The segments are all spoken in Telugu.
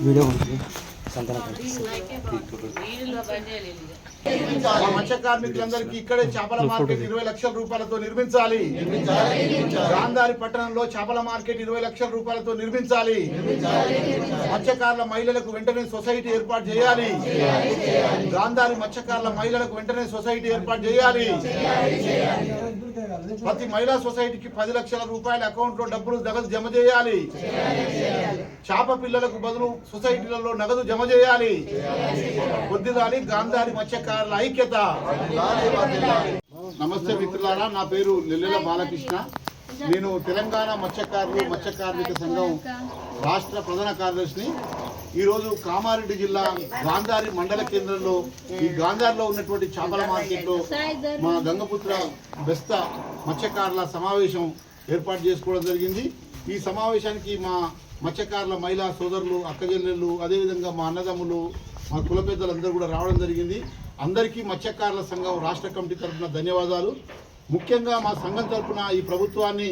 व्हिडिओ మత్స్య కార్మికులందరికీ ఇక్కడే చేపల మార్కెట్ ఇరవై లక్షల రూపాయలతో నిర్మించాలి గాంధారి పట్టణంలో చేపల మార్కెట్ ఇరవై లక్షల రూపాయలతో నిర్మించాలి మత్స్యకారుల మహిళలకు వెంటనే సొసైటీ ఏర్పాటు చేయాలి గాంధారి మత్స్యకారుల మహిళలకు వెంటనే సొసైటీ ఏర్పాటు చేయాలి ప్రతి మహిళా సొసైటీకి పది లక్షల రూపాయల అకౌంట్లో డబ్బులు నగదు జమ చేయాలి చేప పిల్లలకు బదులు సొసైటీలలో నగదు జమ చేయాలి. కొద్దిదాలి గాంధారి మత్స్యకారుల ఐక్యత. నమస్తే మిత్రులారా నా పేరు నెల్లెల బాలకృష్ణ. నేను తెలంగాణ మత్స్యకారులు మత్స్య కార్మిక సంఘం రాష్ట్ర ప్రధాన కార్యదర్శిని. ఈరోజు కామారెడ్డి జిల్లా గాంధారి మండల కేంద్రంలో ఈ గాంధారిలో ఉన్నటువంటి చేపల మార్కెట్లో మా గంగపుత్ర బెస్త మత్స్యకారుల సమావేశం ఏర్పాటు చేసుకోవడం జరిగింది. ఈ సమావేశానికి మా మత్స్యకారుల మహిళా సోదరులు అక్కజెల్లెళ్ళు అదేవిధంగా మా అన్నదమ్ములు మా కుల పెద్దలందరూ కూడా రావడం జరిగింది. అందరికీ మత్స్యకారుల సంఘం రాష్ట్ర కమిటీ తరఫున ధన్యవాదాలు. ముఖ్యంగా మా సంఘం తరఫున ఈ ప్రభుత్వాన్ని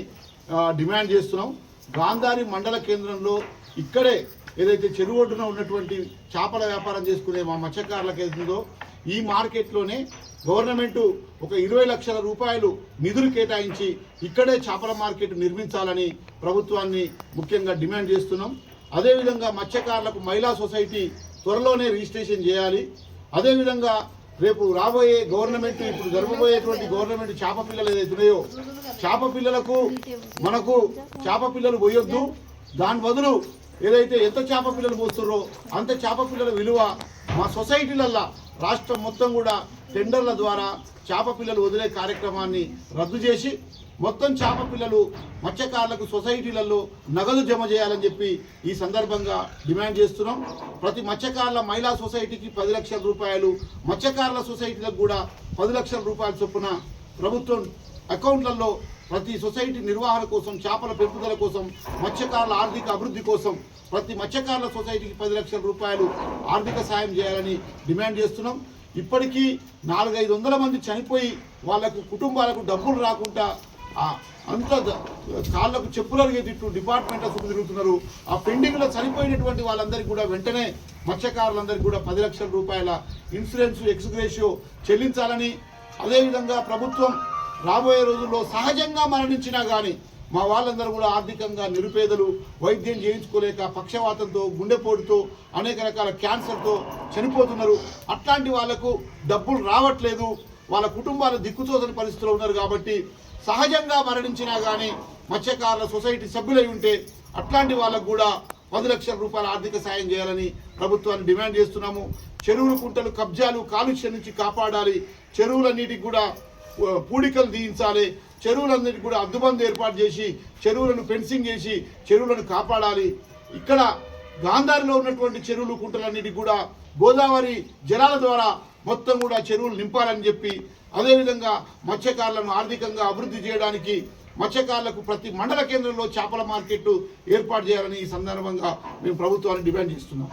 డిమాండ్ చేస్తున్నాం. గాంధారి మండల కేంద్రంలో ఇక్కడే ఏదైతే చెరువు ఒడ్డున ఉన్నటువంటి చేపల వ్యాపారం చేసుకునే మా మత్స్యకారులకు ఏదైతుందో ఈ మార్కెట్లోనే గవర్నమెంట్ ఒక ఇరవై లక్షల రూపాయలు నిధులు కేటాయించి ఇక్కడే చేపల మార్కెట్ నిర్మించాలని ప్రభుత్వాన్ని ముఖ్యంగా డిమాండ్ చేస్తున్నాం. అదేవిధంగా మత్స్యకారులకు మహిళా సొసైటీ త్వరలోనే రిజిస్ట్రేషన్ చేయాలి. అదేవిధంగా రేపు రాబోయే గవర్నమెంట్ ఇప్పుడు జరగబోయేటువంటి గవర్నమెంట్ చేప పిల్లలు ఏదైతే ఉన్నాయో చేప పిల్లలకు మనకు చేప పిల్లలు పోయొద్దు. దాని బదులు ఏదైతే ఎంత చేప పిల్లలు పోస్తున్నారో అంత చేప పిల్లల విలువ మా సొసైటీలల్లా. రాష్ట్రం మొత్తం కూడా టెండర్ల ద్వారా చేప పిల్లలు వదిలే కార్యక్రమాన్ని రద్దు చేసి మొత్తం చేప పిల్లలు మత్స్యకారులకు సొసైటీలలో నగదు జమ చేయాలని చెప్పి ఈ సందర్భంగా డిమాండ్ చేస్తున్నాం. ప్రతి మత్స్యకారుల మహిళా సొసైటీకి పది లక్షల రూపాయలు మత్స్యకారుల సొసైటీలకు కూడా పది లక్షల రూపాయల చొప్పున ప్రభుత్వం అకౌంట్లలో ప్రతి సొసైటీ నిర్వహణ కోసం చేపల పెంపుదల కోసం మత్స్యకారుల ఆర్థిక అభివృద్ధి కోసం ప్రతి మత్స్యకారుల సొసైటీకి పది లక్షల రూపాయలు ఆర్థిక సాయం చేయాలని డిమాండ్ చేస్తున్నాం. ఇప్పటికీ నాలుగైదు వందల మంది చనిపోయి వాళ్ళకు కుటుంబాలకు డబ్బులు రాకుండా అంత కాళ్ళకు చెప్పులు అరిగేటట్టు డిపార్ట్మెంట్ చుట్టూ తిరుగుతున్నారు. ఆ పెండింగ్లో చనిపోయినటువంటి వాళ్ళందరికీ కూడా వెంటనే మత్స్యకారులందరికీ కూడా పది లక్షల రూపాయల ఇన్సూరెన్స్ ఎక్స్గ్రేషియో చెల్లించాలని అదేవిధంగా ప్రభుత్వం రాబోయే రోజుల్లో సహజంగా మరణించినా కానీ మా వాళ్ళందరూ కూడా ఆర్థికంగా నిరుపేదలు వైద్యం చేయించుకోలేక పక్షవాతంతో గుండెపోటుతో అనేక రకాల క్యాన్సర్తో చనిపోతున్నారు. అట్లాంటి వాళ్ళకు డబ్బులు రావట్లేదు. వాళ్ళ కుటుంబాలు దిక్కుతోచని పరిస్థితిలో ఉన్నారు కాబట్టి సహజంగా మరణించినా కానీ మత్స్యకారుల సొసైటీ సభ్యులై ఉంటే అట్లాంటి వాళ్ళకు కూడా పది లక్షల రూపాయల ఆర్థిక సాయం చేయాలని ప్రభుత్వాన్ని డిమాండ్ చేస్తున్నాము. చెరువులు కుంటలు కబ్జాలు కాలుష్యం నుంచి కాపాడాలి. చెరువుల నీటికి కూడా పూడికలు తీయించాలి. చెరువులన్నిటికి కూడా అద్దుబందు ఏర్పాటు చేసి చెరువులను ఫెన్సింగ్ చేసి చెరువులను కాపాడాలి. ఇక్కడ గాంధారిలో ఉన్నటువంటి చెరువులు కుంటలన్నిటికీ కూడా గోదావరి జలాల ద్వారా మొత్తం కూడా చెరువులు నింపాలని చెప్పి అదేవిధంగా మత్స్యకారులను ఆర్థికంగా అభివృద్ధి చేయడానికి మత్స్యకారులకు ప్రతి మండల కేంద్రంలో చేపల మార్కెట్ ఏర్పాటు చేయాలని ఈ సందర్భంగా మేము ప్రభుత్వాన్ని డిమాండ్ చేస్తున్నాం.